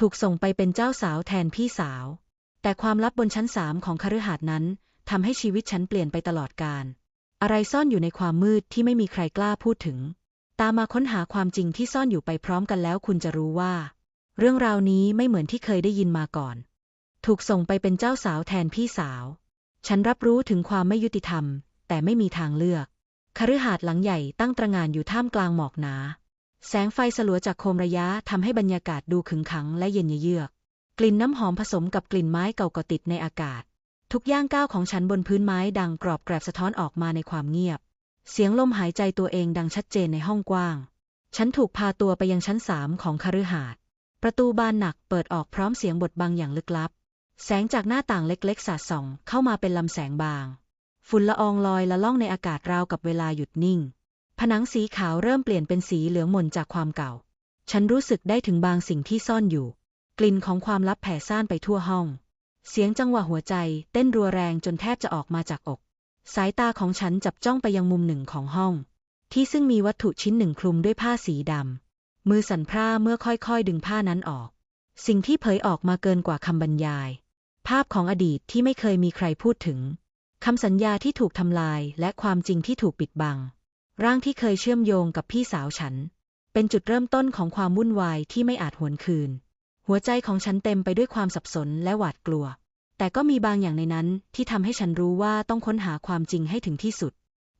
ถูกส่งไปเป็นเจ้าสาวแทนพี่สาว แต่ความลับบนชั้นสามของคฤหาสน์นั้นทำให้ชีวิตฉันเปลี่ยนไปตลอดกาลอะไรซ่อนอยู่ในความมืดที่ไม่มีใครกล้าพูดถึง ตามมาค้นหาความจริงที่ซ่อนอยู่ไปพร้อมกันแล้วคุณจะรู้ว่า เรื่องราวนี้ไม่เหมือนที่เคยได้ยินมาก่อน ถูกส่งไปเป็นเจ้าสาวแทนพี่สาว ฉันรับรู้ถึงความไม่ยุติธรรม แต่ไม่มีทางเลือกคฤหาสน์หลังใหญ่ตั้งตระงานอยู่ท่ามกลางหมอกหนา แสงไฟสลัวจากโคมระยะทำให้บรรยากาศดูขึงขังและเย็นเยือก กลิ่นน้ำหอมผสมกับกลิ่นไม้เก่าก็ติดในอากาศ ทุกย่างก้าวของฉันบนพื้นไม้ดังกรอบแกรบสะท้อนออกมาในความเงียบ เสียงลมหายใจตัวเองดังชัดเจนในห้องกว้าง ฉันถูกพาตัวไปยังชั้นสามของคฤหาสน์ประตูบานหนักเปิดออกพร้อมเสียงบทบังอย่างลึกลับ แสงจากหน้าต่างเล็กๆ สาดส่อง เข้ามาเป็นลำแสงบาง ฝุ่นละอองลอยละล่องในอากาศราวกับเวลาหยุดนิ่ง ผนังสีขาวเริ่มเปลี่ยนเป็นสีเหลืองหม่นจากความเก่า ฉันรู้สึกได้ถึงบางสิ่งที่ซ่อนอยู่ กลิ่นของความลับแผ่ซ่านไปทั่วห้อง เสียงจังหวะหัวใจ เต้นรัวแรงจนแทบจะออกมาจากอก สายตาของฉันจับจ้องไปยังมุมหนึ่งของห้อง ที่ซึ่งมีวัตถุชิ้นหนึ่งคลุมด้วยผ้าสีดำ มือสั่นพร่าเมื่อค่อยๆ ดึงผ้านั้นออก สิ่งที่เผยออกมาเกินกว่าคำบรรยาย ภาพของอดีตที่ไม่เคยมีใครพูดถึงคำสัญญาที่ถูกทำลายและความจริงที่ถูกปิดบัง ร่างที่เคยเชื่อมโยงกับพี่สาวฉัน เป็นจุดเริ่มต้นของความวุ่นวายที่ไม่อาจหวนคืน หัวใจของฉันเต็มไปด้วยความสับสนและหวาดกลัว แต่ก็มีบางอย่างในนั้นที่ทำให้ฉันรู้ว่าต้องค้นหาความจริงให้ถึงที่สุด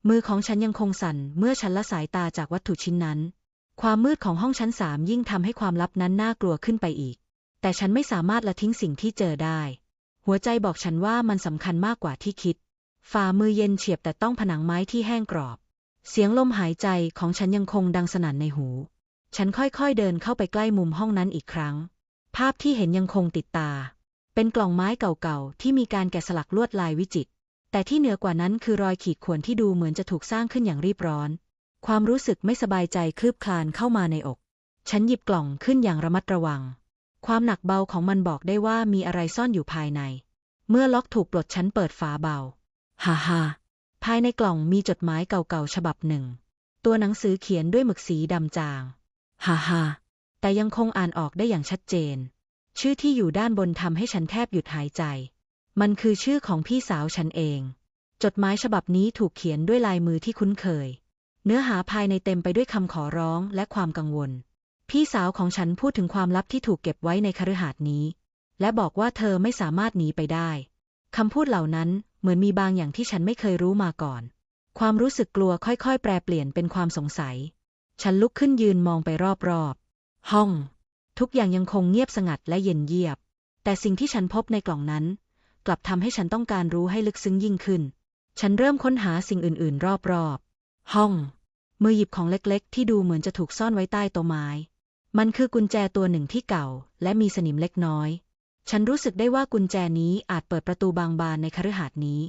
มือของฉันยังคงสั่นเมื่อฉันละสายตาจากวัตถุชิ้นนั้น ความมืดของห้องชั้นสามยิ่งทำให้ความลับนั้นน่ากลัวขึ้นไปอีก แต่ฉันไม่สามารถละทิ้งสิ่งที่เจอได้ หัวใจบอกฉันว่ามันสำคัญมากกว่าที่คิด ฝ่ามือเย็นเฉียบแต่ต้องผนังไม้ที่แห้งกรอบ เสียงลมหายใจของฉันยังคงดังสนั่นในหู ฉันค่อยๆเดินเข้าไปใกล้มุมห้องนั้นอีกครั้ง ภาพที่เห็นยังคงติดตา เป็นกล่องไม้เก่าๆ ที่มีการแกะสลักลวดลายวิจิตร แต่ที่เหนือกว่านั้นคือรอยขีดข่วนที่ดูเหมือนจะถูกสร้างขึ้นอย่างรีบร้อน ความรู้สึกไม่สบายใจคลืบคลานเข้ามาในอก ฉันหยิบกล่องขึ้นอย่างระมัดระวัง ความหนักเบาของมันบอกได้ว่ามีอะไรซ่อนอยู่ภายใน เมื่อล็อกถูกปลดฉันเปิดฝาเบา ฮ่าฮ่า ภายในกล่องมีจดหมายเก่าๆฉบับหนึ่ง ตัวหนังสือเขียนด้วยหมึกสีดำจาง ฮ่าฮ่าแต่ยังคงอ่านออกได้อย่างชัดเจน ชื่อที่อยู่ด้านบนทำให้ฉันแทบหยุดหายใจ มันคือชื่อของพี่สาวฉันเอง จดหมายฉบับนี้ถูกเขียนด้วยลายมือที่คุ้นเคย เนื้อหาภายในเต็มไปด้วยคำขอร้องและความกังวล พี่สาวของฉันพูดถึงความลับที่ถูกเก็บไว้ในคฤหาสน์นี้ และบอกว่าเธอไม่สามารถหนีไปได้คำพูดเหล่านั้น เหมือนมีบางอย่างที่ฉันไม่เคยรู้มาก่อน ความรู้สึกกลัวค่อยๆ แปรเปลี่ยนเป็นความสงสัย ฉันลุกขึ้นยืนมองไปรอบๆ ห้อง ทุกอย่างยังคงเงียบสงัดและเย็นเยียบ แต่สิ่งที่ฉันพบในกล่องนั้น กลับทำให้ฉันต้องการรู้ให้ลึกซึ้งยิ่งขึ้น ฉันเริ่มค้นหาสิ่งอื่นๆ รอบๆ ห้อง มือหยิบของเล็กๆ ที่ดูเหมือนจะถูกซ่อนไว้ใต้โต๊ะไม้ มันคือกุญแจตัวหนึ่งที่เก่า และมีสนิมเล็กน้อย ฉันรู้สึกได้ว่ากุญแจนี้อาจเปิดประตูบางบานในคฤหาสน์นี้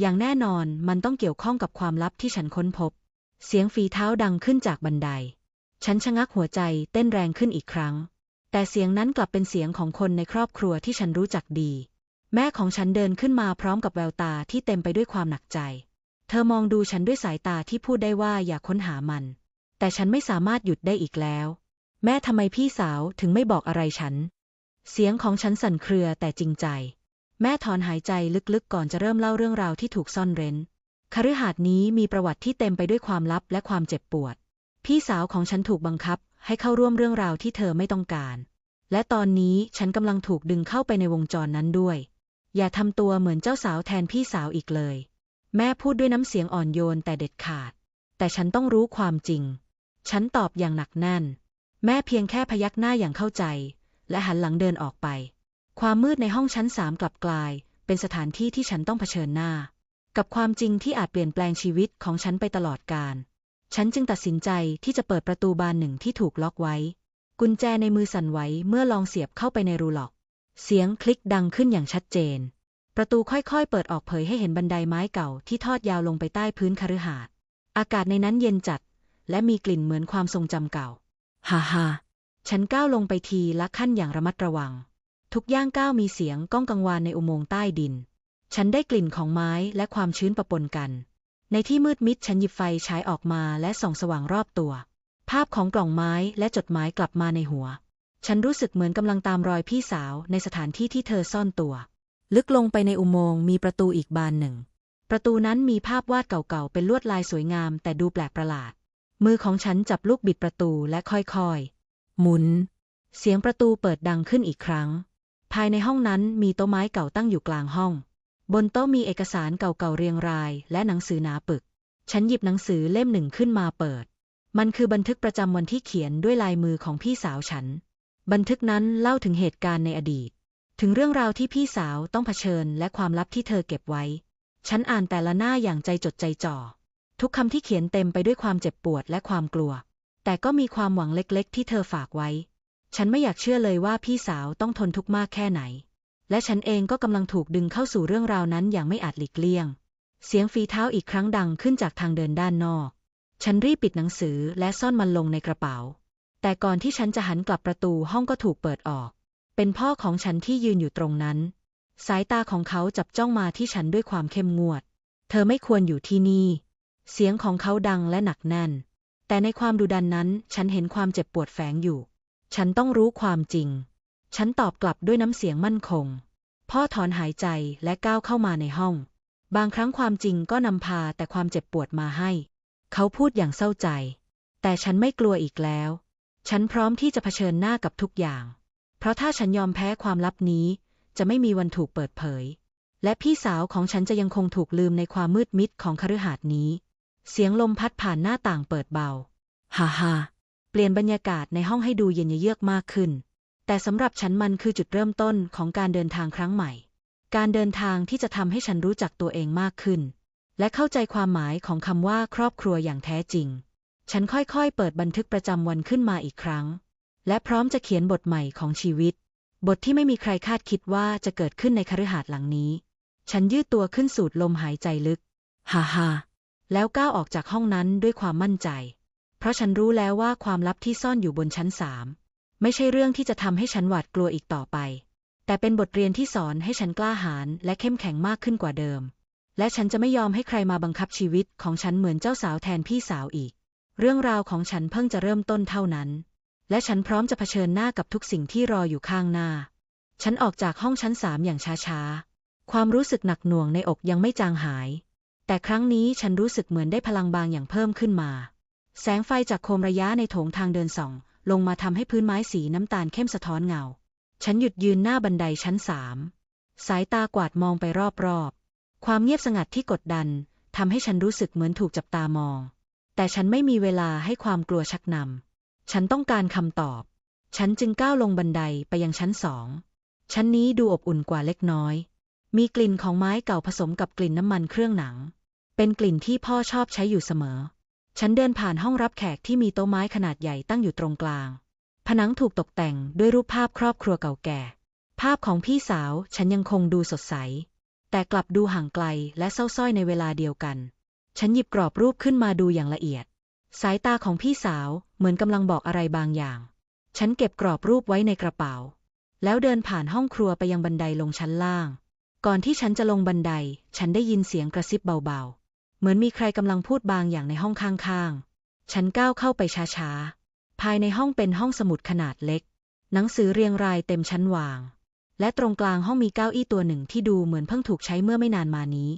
อย่างแน่นอนมันต้องเกี่ยวข้องกับความลับที่ฉันค้นพบ เสียงฝีเท้าดังขึ้นจากบันได ฉันชะงักหัวใจเต้นแรงขึ้นอีกครั้ง แต่เสียงนั้นกลับเป็นเสียงของคนในครอบครัวที่ฉันรู้จักดี แม่ของฉันเดินขึ้นมาพร้อมกับแววตาที่เต็มไปด้วยความหนักใจ เธอมองดูฉันด้วยสายตาที่พูดได้ว่าอย่าค้นหามัน แต่ฉันไม่สามารถหยุดได้อีกแล้ว แม่ทำไมพี่สาวถึงไม่บอกอะไรฉัน เสียงของฉันสั่นเครือแต่จริงใจ แม่ถอนหายใจลึกๆก่อนจะเริ่มเล่าเรื่องราวที่ถูกซ่อนเร้นคฤหาสน์นี้มีประวัติที่เต็มไปด้วยความลับและความเจ็บปวด พี่สาวของฉันถูกบังคับ ให้เข้าร่วมเรื่องราวที่เธอไม่ต้องการ และตอนนี้ฉันกำลังถูกดึงเข้าไปในวงจรนั้นด้วย อย่าทำตัวเหมือนเจ้าสาวแทนพี่สาวอีกเลย แม่พูดด้วยน้ำเสียงอ่อนโยนแต่เด็ดขาด แต่ฉันต้องรู้ความจริง ฉันตอบอย่างหนักแน่น แม่เพียงแค่พยักหน้าอย่างเข้าใจ และหันหลังเดินออกไป ความมืดในห้องชั้นสามกลับกลาย เป็นสถานที่ที่ฉันต้องเผชิญหน้า กับความจริงที่อาจเปลี่ยนแปลงชีวิตของฉันไปตลอดกาลฉันจึงตัดสินใจที่จะเปิดประตูบานหนึ่งที่ถูกล็อกไว้ กุญแจในมือสั่นไหวเมื่อลองเสียบเข้าไปในรูล็อก เสียงคลิกดังขึ้นอย่างชัดเจน ประตูค่อยๆ เปิดออกเผยให้เห็นบันไดไม้เก่าที่ทอดยาวลงไปใต้พื้นคฤหาสน์อากาศในนั้นเย็นจัด และมีกลิ่นเหมือนความทรงจำเก่า ฮ่าฮ่า ฉันก้าวลงไปทีละขั้นอย่างระมัดระวัง ทุกย่างก้าวมีเสียงก้องกังวานในอุโมงค์ใต้ดิน ฉันได้กลิ่นของไม้และความชื้นปะปนกัน ในที่มืดมิดฉันหยิบไฟฉายออกมาและส่องสว่างรอบตัว ภาพของกล่องไม้และจดหมายกลับมาในหัว ฉันรู้สึกเหมือนกำลังตามรอยพี่สาวในสถานที่ที่เธอซ่อนตัว ลึกลงไปในอุโมงค์มีประตูอีกบานหนึ่ง ประตูนั้นมีภาพวาดเก่าๆเป็นลวดลายสวยงาม แต่ดูแปลกประหลาด มือของฉันจับลูกบิดประตูและค่อยๆ หมุน เสียงประตูเปิดดังขึ้นอีกครั้ง ภายในห้องนั้นมีโต๊ะไม้เก่าตั้งอยู่กลางห้อง บนโต๊ะมีเอกสารเก่าๆเรียงราย และหนังสือหนาปึก ฉันหยิบหนังสือเล่มหนึ่งขึ้นมาเปิด มันคือบันทึกประจำวันที่เขียนด้วยลายมือของพี่สาวฉัน บันทึกนั้นเล่าถึงเหตุการณ์ในอดีต ถึงเรื่องราวที่พี่สาวต้องเผชิญและความลับที่เธอเก็บไว้ ฉันอ่านแต่ละหน้าอย่างใจจดใจจ่อ ทุกคำที่เขียนเต็มไปด้วยความเจ็บปวดและความกลัว แต่ก็มีความหวังเล็กๆ ที่เธอฝากไว้ ฉันไม่อยากเชื่อเลยว่าพี่สาวต้องทนทุกข์มากแค่ไหน และฉันเองก็กำลังถูกดึงเข้าสู่เรื่องราวนั้นอย่างไม่อาจหลีกเลี่ยง เสียงฝีเท้าอีกครั้งดังขึ้นจากทางเดินด้านนอก ฉันรีบปิดหนังสือและซ่อนมันลงในกระเป๋า แต่ก่อนที่ฉันจะหันกลับประตูห้องก็ถูกเปิดออก เป็นพ่อของฉันที่ยืนอยู่ตรงนั้น สายตาของเขาจับจ้องมาที่ฉันด้วยความเข้มงวด เธอไม่ควรอยู่ที่นี่ เสียงของเขาดังและหนักแน่น แต่ในความดุดันนั้น ฉันเห็นความเจ็บปวดแฝงอยู่ ฉันต้องรู้ความจริง ฉันตอบกลับด้วยน้ำเสียงมั่นคง พ่อถอนหายใจและก้าวเข้ามาในห้อง บางครั้งความจริงก็นำพาแต่ความเจ็บปวดมาให้ เขาพูดอย่างเศร้าใจ แต่ฉันไม่กลัวอีกแล้ว ฉันพร้อมที่จะเผชิญหน้ากับทุกอย่าง เพราะถ้าฉันยอมแพ้ความลับนี้ จะไม่มีวันถูกเปิดเผย และพี่สาวของฉันจะยังคงถูกลืมในความมืดมิดของคฤหาสน์นี้ เสียงลมพัดผ่านหน้าต่างเปิดเบา ฮ่าฮ่าเปลี่ยนบรรยากาศในห้องให้ดูเย็นเยือกมากขึ้น แต่สำหรับฉันมันคือจุดเริ่มต้นของการเดินทางครั้งใหม่ การเดินทางที่จะทำให้ฉันรู้จักตัวเองมากขึ้น และเข้าใจความหมายของคำว่าครอบครัวอย่างแท้จริง ฉันค่อยๆ เปิดบันทึกประจำวันขึ้นมาอีกครั้ง และพร้อมจะเขียนบทใหม่ของชีวิต บทที่ไม่มีใครคาดคิดว่าจะเกิดขึ้นในคฤหาสน์หลังนี้ ฉันยืดตัวขึ้นสูดลมหายใจลึก ฮ่าฮ่า แล้วก้าวออกจากห้องนั้นด้วยความมั่นใจ เพราะฉันรู้แล้วว่าความลับที่ซ่อนอยู่บนชั้นสามไม่ใช่เรื่องที่จะทำให้ฉันหวาดกลัวอีกต่อไป แต่เป็นบทเรียนที่สอนให้ฉันกล้าหาญและเข้มแข็งมากขึ้นกว่าเดิม และฉันจะไม่ยอมให้ใครมาบังคับชีวิตของฉันเหมือนเจ้าสาวแทนพี่สาวอีก เรื่องราวของฉันเพิ่งจะเริ่มต้นเท่านั้น และฉันพร้อมจะเผชิญหน้ากับทุกสิ่งที่รออยู่ข้างหน้า ฉันออกจากห้องชั้นสามอย่างช้าๆ ความรู้สึกหนักหน่วงในอกยังไม่จางหาย แต่ครั้งนี้ฉันรู้สึกเหมือนได้พลังบางอย่างเพิ่มขึ้นมา แสงไฟจากโคมระยะในโถงทางเดินส่อง ลงมาทำให้พื้นไม้สีน้ำตาลเข้มสะท้อนเงา ฉันหยุดยืนหน้าบันไดชั้นสามสายตากวาดมองไปรอบๆ ความเงียบสงัดที่กดดันทำให้ฉันรู้สึกเหมือนถูกจับตามอง แต่ฉันไม่มีเวลาให้ความกลัวชักนำ ฉันต้องการคำตอบ ฉันจึงก้าวลงบันไดไปยังชั้นสอง ชั้นนี้ดูอบอุ่นกว่าเล็กน้อย มีกลิ่นของไม้เก่าผสมกับกลิ่นน้ำมันเครื่องหนัง เป็นกลิ่นที่พ่อชอบใช้อยู่เสมอ ฉันเดินผ่านห้องรับแขกที่มีโต๊ะไม้ขนาดใหญ่ตั้งอยู่ตรงกลาง ผนังถูกตกแต่งด้วยรูปภาพครอบครัวเก่าแก่ ภาพของพี่สาวฉันยังคงดูสดใส แต่กลับดูห่างไกลและเศร้าส้อยในเวลาเดียวกัน ฉันหยิบกรอบรูปขึ้นมาดูอย่างละเอียด สายตาของพี่สาวเหมือนกำลังบอกอะไรบางอย่าง ฉันเก็บกรอบรูปไว้ในกระเป๋า แล้วเดินผ่านห้องครัวไปยังบันไดลงชั้นล่าง ก่อนที่ฉันจะลงบันได ฉันได้ยินเสียงกระซิบเบาๆ เหมือนมีใครกำลังพูดบางอย่างในห้องข้างๆ ฉันก้าวเข้าไปช้าๆ ภายในห้องเป็นห้องสมุดขนาดเล็ก หนังสือเรียงรายเต็มชั้นวาง และตรงกลางห้องมีเก้าอี้ตัวหนึ่งที่ดูเหมือนเพิ่งถูกใช้เมื่อไม่นานมานี้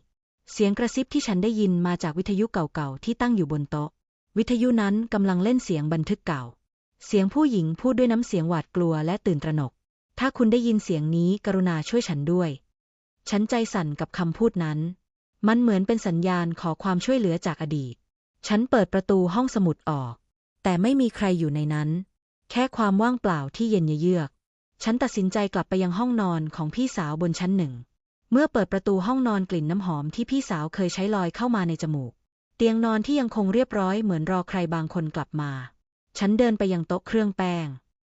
เสียงกระซิบที่ฉันได้ยินมาจากวิทยุเก่าๆ ที่ตั้งอยู่บนโต๊ะ วิทยุนั้นกำลังเล่นเสียงบันทึกเก่า เสียงผู้หญิงพูดด้วยน้ำเสียงหวาดกลัวและตื่นตระหนก ถ้าคุณได้ยินเสียงนี้กรุณาช่วยฉันด้วย ฉันใจสั่นกับคำพูดนั้น มันเหมือนเป็นสัญญาณขอความช่วยเหลือจากอดีต ฉันเปิดประตูห้องสมุดออก แต่ไม่มีใครอยู่ในนั้น แค่ความว่างเปล่าที่เย็นเยือก ฉันตัดสินใจกลับไปยังห้องนอนของพี่สาวบนชั้นหนึ่ง เมื่อเปิดประตูห้องนอนกลิ่นน้ำหอมที่พี่สาวเคยใช้ลอยเข้ามาในจมูก เตียงนอนที่ยังคงเรียบร้อยเหมือนรอใครบางคนกลับมา ฉันเดินไปยังโต๊ะเครื่องแป้ง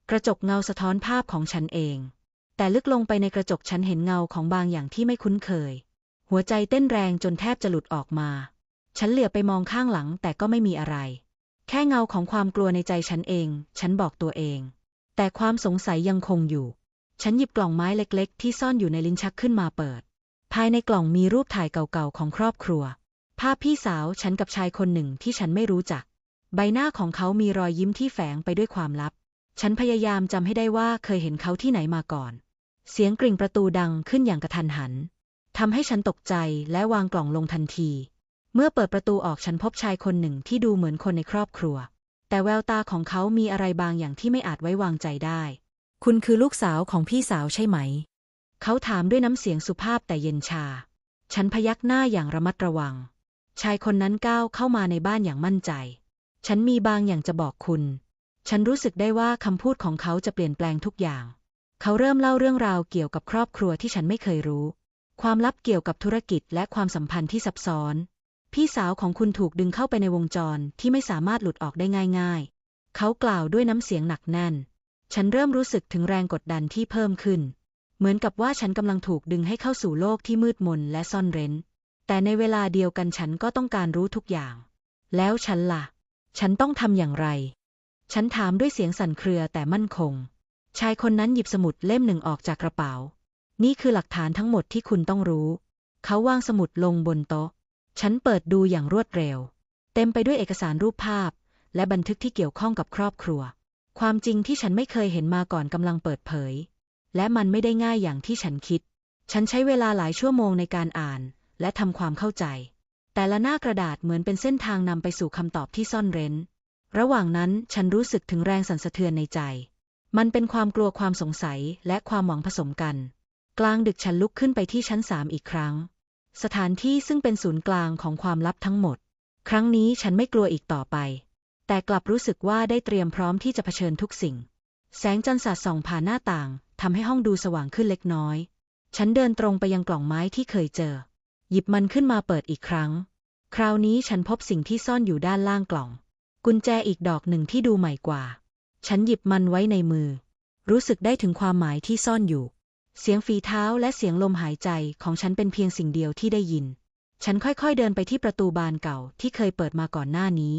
กระจกเงาสะท้อนภาพของฉันเอง แต่ลึกลงไปในกระจกฉันเห็นเงาของบางอย่างที่ไม่คุ้นเคย หัวใจเต้นแรงจนแทบจะหลุดออกมา ฉันเหลือไปมองข้างหลังแต่ก็ไม่มีอะไร แค่เงาของความกลัวในใจฉันเอง ฉันบอกตัวเอง แต่ความสงสัยยังคงอยู่ ฉันหยิบกล่องไม้เล็กๆ ที่ซ่อนอยู่ในลิ้นชักขึ้นมาเปิด ภายในกล่องมีรูปถ่ายเก่าๆของครอบครัว ภาพพี่สาวฉันกับชายคนหนึ่งที่ฉันไม่รู้จัก ใบหน้าของเขามีรอยยิ้มที่แฝงไปด้วยความลับ ฉันพยายามจำให้ได้ว่าเคยเห็นเขาที่ไหนมาก่อน เสียงกริ่งประตูดังขึ้นอย่างกระทันหันทำให้ฉันตกใจและวางกล่องลงทันที เมื่อเปิดประตูออกฉันพบชายคนหนึ่งที่ดูเหมือนคนในครอบครัว แต่แววตาของเขามีอะไรบางอย่างที่ไม่อาจไว้วางใจได้ คุณคือลูกสาวของพี่สาวใช่ไหม เขาถามด้วยน้ำเสียงสุภาพแต่เย็นชา ฉันพยักหน้าอย่างระมัดระวัง ชายคนนั้นก้าวเข้ามาในบ้านอย่างมั่นใจ ฉันมีบางอย่างจะบอกคุณ ฉันรู้สึกได้ว่าคำพูดของเขาจะเปลี่ยนแปลงทุกอย่าง เขาเริ่มเล่าเรื่องราวเกี่ยวกับครอบครัวที่ฉันไม่เคยรู้ ความลับเกี่ยวกับธุรกิจและความสัมพันธ์ที่ซับซ้อน พี่สาวของคุณถูกดึงเข้าไปในวงจรที่ไม่สามารถหลุดออกได้ง่าย ๆ เขากล่าวด้วยน้ำเสียงหนักแน่น ฉันเริ่มรู้สึกถึงแรงกดดันที่เพิ่มขึ้น เหมือนกับว่าฉันกำลังถูกดึงให้เข้าสู่โลกที่มืดมนและซ่อนเร้น แต่ในเวลาเดียวกันฉันก็ต้องการรู้ทุกอย่าง แล้วฉันล่ะ ฉันต้องทำอย่างไร ฉันถามด้วยเสียงสั่นเครือแต่มั่นคง ชายคนนั้นหยิบสมุดเล่มหนึ่งออกจากกระเป๋า นี่คือหลักฐานทั้งหมดที่คุณต้องรู้ เขาวางสมุดลงบนโต๊ะ ฉันเปิดดูอย่างรวดเร็ว เต็มไปด้วยเอกสารรูปภาพ และบันทึกที่เกี่ยวข้องกับครอบครัว ความจริงที่ฉันไม่เคยเห็นมาก่อนกำลังเปิดเผย และมันไม่ได้ง่ายอย่างที่ฉันคิด ฉันใช้เวลาหลายชั่วโมงในการอ่าน และทำความเข้าใจ แต่ละหน้ากระดาษเหมือนเป็นเส้นทางนำไปสู่คำตอบที่ซ่อนเร้น ระหว่างนั้นฉันรู้สึกถึงแรงสั่นสะเทือนในใจ มันเป็นความกลัวความสงสัยและความหวังผสมกัน กลางดึกฉันลุกขึ้นไปที่ชั้นสามอีกครั้ง สถานที่ซึ่งเป็นศูนย์กลางของความลับทั้งหมด ครั้งนี้ฉันไม่กลัวอีกต่อไป แต่กลับรู้สึกว่าได้เตรียมพร้อมที่จะเผชิญทุกสิ่ง แสงจันทร์สาดส่องผ่านหน้าต่างทำให้ห้องดูสว่างขึ้นเล็กน้อย ฉันเดินตรงไปยังกล่องไม้ที่เคยเจอ หยิบมันขึ้นมาเปิดอีกครั้ง คราวนี้ฉันพบสิ่งที่ซ่อนอยู่ด้านล่างกล่อง กุญแจอีกดอกหนึ่งที่ดูใหม่กว่า ฉันหยิบมันไว้ในมือ รู้สึกได้ถึงความหมายที่ซ่อนอยู่ เสียงฝีเท้าและเสียงลมหายใจของฉันเป็นเพียงสิ่งเดียวที่ได้ยิน ฉันค่อยๆเดินไปที่ประตูบานเก่าที่เคยเปิดมาก่อนหน้านี้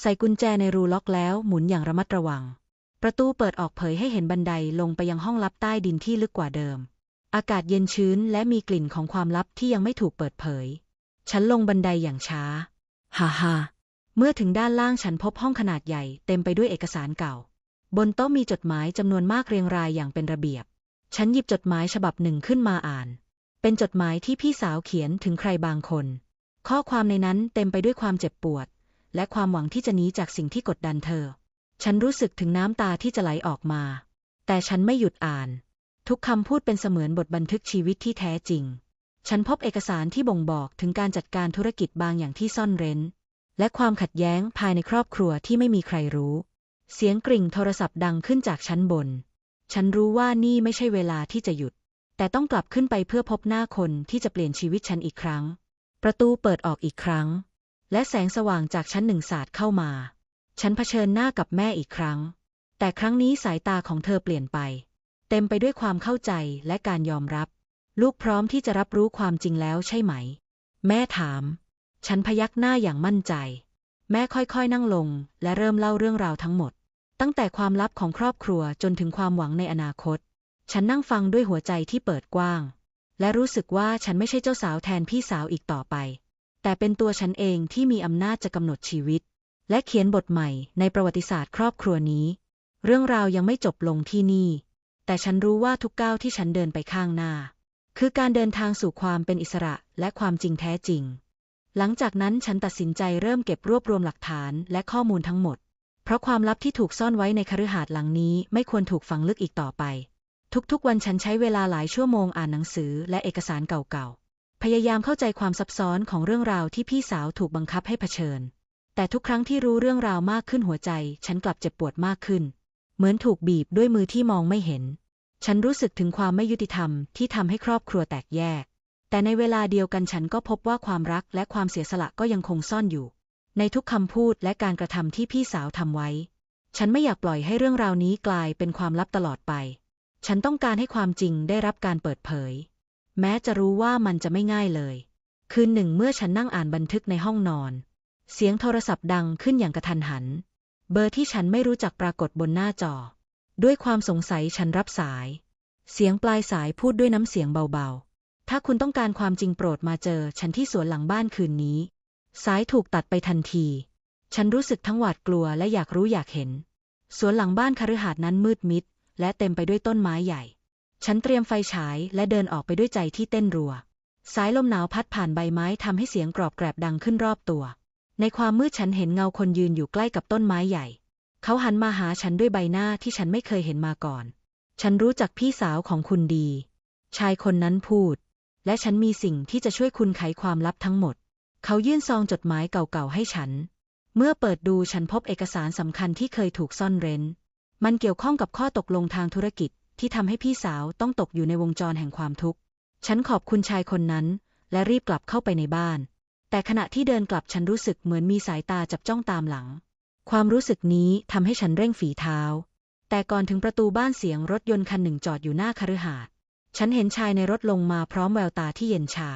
ใส่กุญแจในรูล็อกแล้วหมุนอย่างระมัดระวัง ประตูเปิดออกเผยให้เห็นบันไดลงไปยังห้องลับใต้ดินที่ลึกกว่าเดิม อากาศเย็นชื้นและมีกลิ่นของความลับที่ยังไม่ถูกเปิดเผย ฉันลงบันไดอย่างช้า ฮ่าฮ่าเมื่อถึงด้านล่างฉันพบห้องขนาดใหญ่เต็มไปด้วยเอกสารเก่า บนโต๊ะมีจดหมายจำนวนมากเรียงรายอย่างเป็นระเบียบ ฉันหยิบจดหมายฉบับหนึ่งขึ้นมาอ่าน เป็นจดหมายที่พี่สาวเขียนถึงใครบางคน ข้อความในนั้นเต็มไปด้วยความเจ็บปวด และความหวังที่จะหนีจากสิ่งที่กดดันเธอ ฉันรู้สึกถึงน้ำตาที่จะไหลออกมา แต่ฉันไม่หยุดอ่าน ทุกคำพูดเป็นเสมือนบทบันทึกชีวิตที่แท้จริง ฉันพบเอกสารที่บ่งบอกถึงการจัดการธุรกิจบางอย่างที่ซ่อนเร้น และความขัดแย้งภายในครอบครัวที่ไม่มีใครรู้ เสียงกริ่งโทรศัพท์ดังขึ้นจากชั้นบน ฉันรู้ว่านี่ไม่ใช่เวลาที่จะหยุด แต่ต้องกลับขึ้นไปเพื่อพบหน้าคนที่จะเปลี่ยนชีวิตฉันอีกครั้ง ประตูเปิดออกอีกครั้ง และแสงสว่างจากชั้นหนึ่งสาดเข้ามา ฉันเผชิญหน้ากับแม่อีกครั้ง แต่ครั้งนี้สายตาของเธอเปลี่ยนไป เต็มไปด้วยความเข้าใจและการยอมรับ ลูกพร้อมที่จะรับรู้ความจริงแล้วใช่ไหม แม่ถาม ฉันพยักหน้าอย่างมั่นใจ แม่ค่อยๆ นั่งลง และเริ่มเล่าเรื่องราวทั้งหมด ตั้งแต่ความลับของครอบครัวจนถึงความหวังในอนาคต ฉันนั่งฟังด้วยหัวใจที่เปิดกว้าง และรู้สึกว่าฉันไม่ใช่เจ้าสาวแทนพี่สาวอีกต่อไป แต่เป็นตัวฉันเองที่มีอำนาจจะกำหนดชีวิต และเขียนบทใหม่ในประวัติศาสตร์ครอบครัวนี้ เรื่องราวยังไม่จบลงที่นี่ แต่ฉันรู้ว่าทุกก้าวที่ฉันเดินไปข้างหน้า คือการเดินทางสู่ความเป็นอิสระและความจริงแท้จริง หลังจากนั้นฉันตัดสินใจเริ่มเก็บรวบรวมหลักฐานและข้อมูลทั้งหมด เพราะความลับที่ถูกซ่อนไว้ในคฤหาสน์หลังนี้ไม่ควรถูกฝังลึกอีกต่อไป ทุกๆ วันฉันใช้เวลาหลายชั่วโมงอ่านหนังสือและเอกสารเก่าๆ พยายามเข้าใจความซับซ้อนของเรื่องราวที่พี่สาวถูกบังคับให้เผชิญ แต่ทุกครั้งที่รู้เรื่องราวมากขึ้นหัวใจ ฉันกลับเจ็บปวดมากขึ้น เหมือนถูกบีบด้วยมือที่มองไม่เห็น ฉันรู้สึกถึงความไม่ยุติธรรมที่ทำให้ครอบครัวแตกแยก แต่ในเวลาเดียวกันฉันก็พบว่าความรักและความเสียสละก็ยังคงซ่อนอยู่ ในทุกคำพูดและการกระทำที่พี่สาวทำไว้ ฉันไม่อยากปล่อยให้เรื่องราวนี้กลายเป็นความลับตลอดไป ฉันต้องการให้ความจริงได้รับการเปิดเผย แม้จะรู้ว่ามันจะไม่ง่ายเลย คืนหนึ่งเมื่อฉันนั่งอ่านบันทึกในห้องนอน เสียงโทรศัพท์ดังขึ้นอย่างกระทันหัน เบอร์ที่ฉันไม่รู้จักปรากฏบนหน้าจอ ด้วยความสงสัยฉันรับสาย เสียงปลายสายพูดด้วยน้ำเสียงเบาๆ ถ้าคุณต้องการความจริงโปรดมาเจอฉันที่สวนหลังบ้านคืนนี้ สายถูกตัดไปทันที ฉันรู้สึกทั้งหวาดกลัวและอยากรู้อยากเห็น สวนหลังบ้านคฤหาสน์นั้นมืดมิด และเต็มไปด้วยต้นไม้ใหญ่ ฉันเตรียมไฟฉายและเดินออกไปด้วยใจที่เต้นรัว สายลมหนาวพัดผ่านใบไม้ทำให้เสียงกรอบแกรบดังขึ้นรอบตัว ในความมืดฉันเห็นเงาคนยืนอยู่ใกล้กับต้นไม้ใหญ่ เขาหันมาหาฉันด้วยใบหน้าที่ฉันไม่เคยเห็นมาก่อน ฉันรู้จักพี่สาวของคุณดี ชายคนนั้นพูด และฉันมีสิ่งที่จะช่วยคุณไขความลับทั้งหมด เขายื่นซองจดหมายเก่าๆให้ฉัน เมื่อเปิดดูฉันพบเอกสารสำคัญที่เคยถูกซ่อนเร้น มันเกี่ยวข้องกับข้อตกลงทางธุรกิจที่ทำให้พี่สาวต้องตกอยู่ในวงจรแห่งความทุกข์ ฉันขอบคุณชายคนนั้น และรีบกลับเข้าไปในบ้าน แต่ขณะที่เดินกลับฉันรู้สึกเหมือนมีสายตาจับจ้องตามหลัง ความรู้สึกนี้ทำให้ฉันเร่งฝีเท้า แต่ก่อนถึงประตูบ้านเสียงรถยนต์คันหนึ่งจอดอยู่หน้าคฤหาสน์ ฉันเห็นชายในรถลงมาพร้อมแววตาที่เย็นชา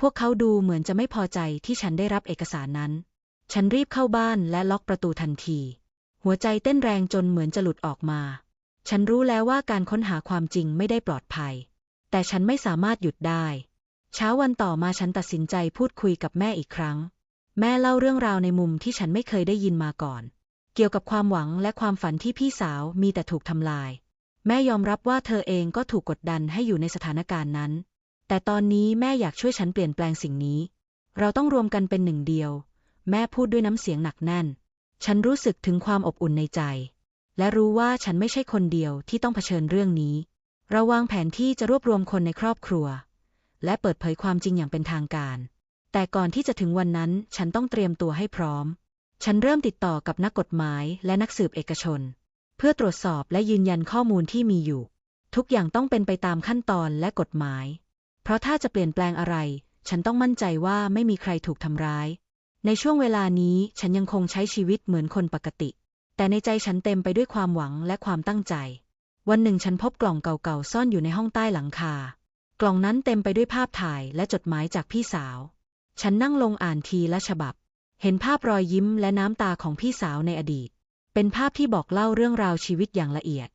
พวกเขาดูเหมือนจะไม่พอใจที่ฉันได้รับเอกสารนั้น ฉันรีบเข้าบ้านและล็อกประตูทันที หัวใจเต้นแรงจนเหมือนจะหลุดออกมา ฉันรู้แล้วว่าการค้นหาความจริงไม่ได้ปลอดภัย แต่ฉันไม่สามารถหยุดได้ เช้าวันต่อมาฉันตัดสินใจพูดคุยกับแม่อีกครั้ง แม่เล่าเรื่องราวในมุมที่ฉันไม่เคยได้ยินมาก่อน เกี่ยวกับความหวังและความฝันที่พี่สาวมีแต่ถูกทำลาย แม่ยอมรับว่าเธอเองก็ถูกกดดันให้อยู่ในสถานการณ์นั้น แต่ตอนนี้แม่อยากช่วยฉันเปลี่ยนแปลงสิ่งนี้ เราต้องรวมกันเป็นหนึ่งเดียว แม่พูดด้วยน้ำเสียงหนักแน่น ฉันรู้สึกถึงความอบอุ่นในใจ และรู้ว่าฉันไม่ใช่คนเดียวที่ต้องเผชิญเรื่องนี้ เราวางแผนที่จะรวบรวมคนในครอบครัว และเปิดเผยความจริงอย่างเป็นทางการ แต่ก่อนที่จะถึงวันนั้น ฉันต้องเตรียมตัวให้พร้อม ฉันเริ่มติดต่อกับนักกฎหมายและนักสืบเอกชน เพื่อตรวจสอบและยืนยันข้อมูลที่มีอยู่ ทุกอย่างต้องเป็นไปตามขั้นตอนและกฎหมาย เพราะถ้าจะเปลี่ยนแปลงอะไร ฉันต้องมั่นใจว่าไม่มีใครถูกทำร้าย ในช่วงเวลานี้ฉันยังคงใช้ชีวิตเหมือนคนปกติ แต่ในใจฉันเต็มไปด้วยความหวังและความตั้งใจ วันหนึ่งฉันพบกล่องเก่าๆซ่อนอยู่ในห้องใต้หลังคา กล่องนั้นเต็มไปด้วยภาพถ่ายและจดหมายจากพี่สาว ฉันนั่งลงอ่านทีละฉบับ เห็นภาพรอยยิ้มและน้ำตาของพี่สาวในอดีต เป็นภาพที่บอกเล่าเรื่องราวชีวิตอย่างละเอียด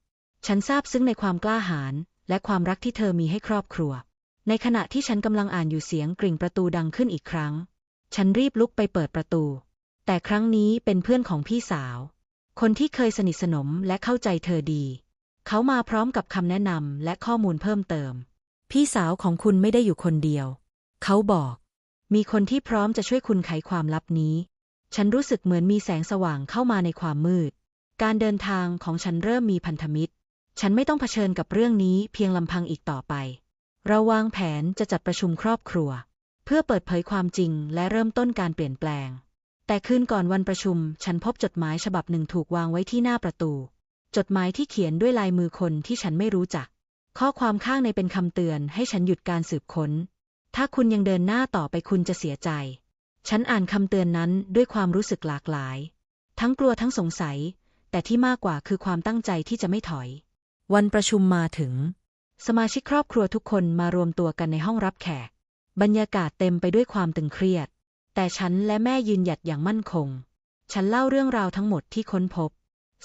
ฉันซาบซึ้งในความกล้าหาญและความรักที่เธอมีให้ครอบครัว ในขณะที่ฉันกำลังอ่านอยู่เสียงกริ่งประตูดังขึ้นอีกครั้ง ฉันรีบลุกไปเปิดประตู แต่ครั้งนี้เป็นเพื่อนของพี่สาว คนที่เคยสนิทสนมและเข้าใจเธอดี เขามาพร้อมกับคำแนะนำและข้อมูลเพิ่มเติม พี่สาวของคุณไม่ได้อยู่คนเดียว เขาบอก มีคนที่พร้อมจะช่วยคุณไขความลับนี้ ฉันรู้สึกเหมือนมีแสงสว่างเข้ามาในความมืด การเดินทางของฉันเริ่มมีพันธมิตร ฉันไม่ต้องเผชิญกับเรื่องนี้เพียงลำพังอีกต่อไป เราวางแผนจะจัดประชุมครอบครัว เพื่อเปิดเผยความจริงและเริ่มต้นการเปลี่ยนแปลง แต่คืนก่อนวันประชุม ฉันพบจดหมายฉบับหนึ่งถูกวางไว้ที่หน้าประตู จดหมายที่เขียนด้วยลายมือคนที่ฉันไม่รู้จัก ข้อความข้างในเป็นคำเตือนให้ฉันหยุดการสืบค้น ถ้าคุณยังเดินหน้าต่อไปคุณจะเสียใจ ฉันอ่านคำเตือนนั้นด้วยความรู้สึกหลากหลาย ทั้งกลัวทั้งสงสัย แต่ที่มากกว่าคือความตั้งใจที่จะไม่ถอย วันประชุมมาถึง สมาชิกครอบครัวทุกคนมารวมตัวกันในห้องรับแขก บรรยากาศเต็มไปด้วยความตึงเครียด แต่ฉันและแม่ยืนหยัดอย่างมั่นคง ฉันเล่าเรื่องราวทั้งหมดที่ค้นพบ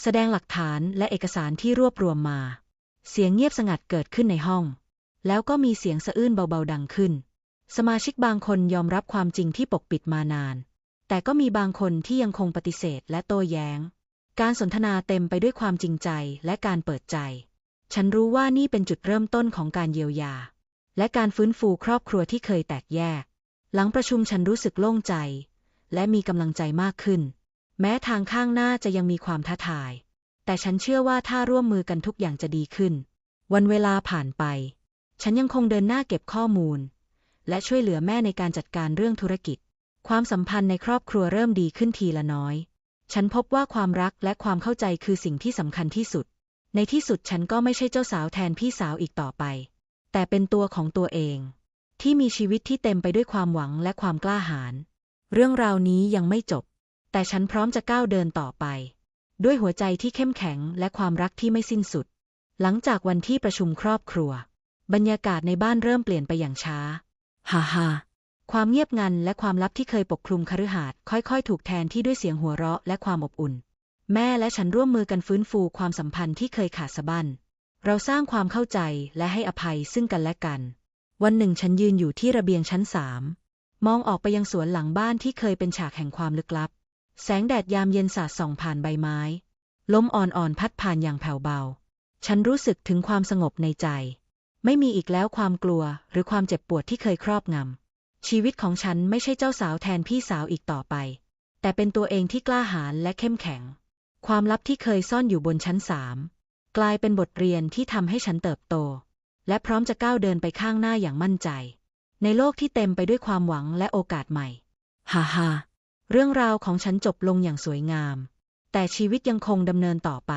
แสดงหลักฐานและเอกสารที่รวบรวมมา เสียงเงียบสงัดเกิดขึ้นในห้อง แล้วก็มีเสียงสะอื้นเบาๆดังขึ้น สมาชิกบางคนยอมรับความจริงที่ปกปิดมานาน แต่ก็มีบางคนที่ยังคงปฏิเสธและโต้แย้ง การสนทนาเต็มไปด้วยความจริงใจและการเปิดใจ ฉันรู้ว่านี่เป็นจุดเริ่มต้นของการเยียวยา และการฟื้นฟูครอบครัวที่เคยแตกแยก หลังประชุมฉันรู้สึกโล่งใจ และมีกำลังใจมากขึ้น แม้ทางข้างหน้าจะยังมีความท้าทาย แต่ฉันเชื่อว่าถ้าร่วมมือกันทุกอย่างจะดีขึ้น วันเวลาผ่านไป ฉันยังคงเดินหน้าเก็บข้อมูล และช่วยเหลือแม่ในการจัดการเรื่องธุรกิจ ความสัมพันธ์ในครอบครัวเริ่มดีขึ้นทีละน้อย ฉันพบว่าความรักและความเข้าใจคือสิ่งที่สำคัญที่สุด ในที่สุดฉันก็ไม่ใช่เจ้าสาวแทนพี่สาวอีกต่อไป แต่เป็นตัวของตัวเอง ที่มีชีวิตที่เต็มไปด้วยความหวังและความกล้าหาญ เรื่องราวนี้ยังไม่จบ แต่ฉันพร้อมจะก้าวเดินต่อไป ด้วยหัวใจที่เข้มแข็งและความรักที่ไม่สิ้นสุด หลังจากวันที่ประชุมครอบครัว บรรยากาศในบ้านเริ่มเปลี่ยนไปอย่างช้า ฮ่าฮ่าความเงียบงันและความลับที่เคยปกคลุมคฤหาสน์ค่อยๆ ถูกแทนที่ด้วยเสียงหัวเราะและความอบอุ่น แม่และฉันร่วมมือกันฟื้นฟูความสัมพันธ์ที่เคยขาดสะบั้น เราสร้างความเข้าใจและให้อภัยซึ่งกันและกัน วันหนึ่งฉันยืนอยู่ที่ระเบียงชั้นสามมองออกไปยังสวนหลังบ้านที่เคยเป็นฉากแห่งความลึกลับ แสงแดดยามเย็นสาดส่องผ่านใบไม้ ลมอ่อนๆพัดผ่านอย่างแผ่วเบา ฉันรู้สึกถึงความสงบในใจ ไม่มีอีกแล้วความกลัวหรือความเจ็บปวดที่เคยครอบงำ ชีวิตของฉันไม่ใช่เจ้าสาวแทนพี่สาวอีกต่อไป แต่เป็นตัวเองที่กล้าหาญและเข้มแข็ง ความลับที่เคยซ่อนอยู่บนชั้นสามกลายเป็นบทเรียนที่ทำให้ฉันเติบโต และพร้อมจะก้าวเดินไปข้างหน้าอย่างมั่นใจ ในโลกที่เต็มไปด้วยความหวังและโอกาสใหม่ฮ่าฮ่าเรื่องราวของฉันจบลงอย่างสวยงาม แต่ชีวิตยังคงดำเนินต่อไป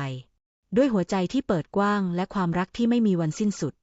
ด้วยหัวใจที่เปิดกว้างและความรักที่ไม่มีวันสิ้นสุด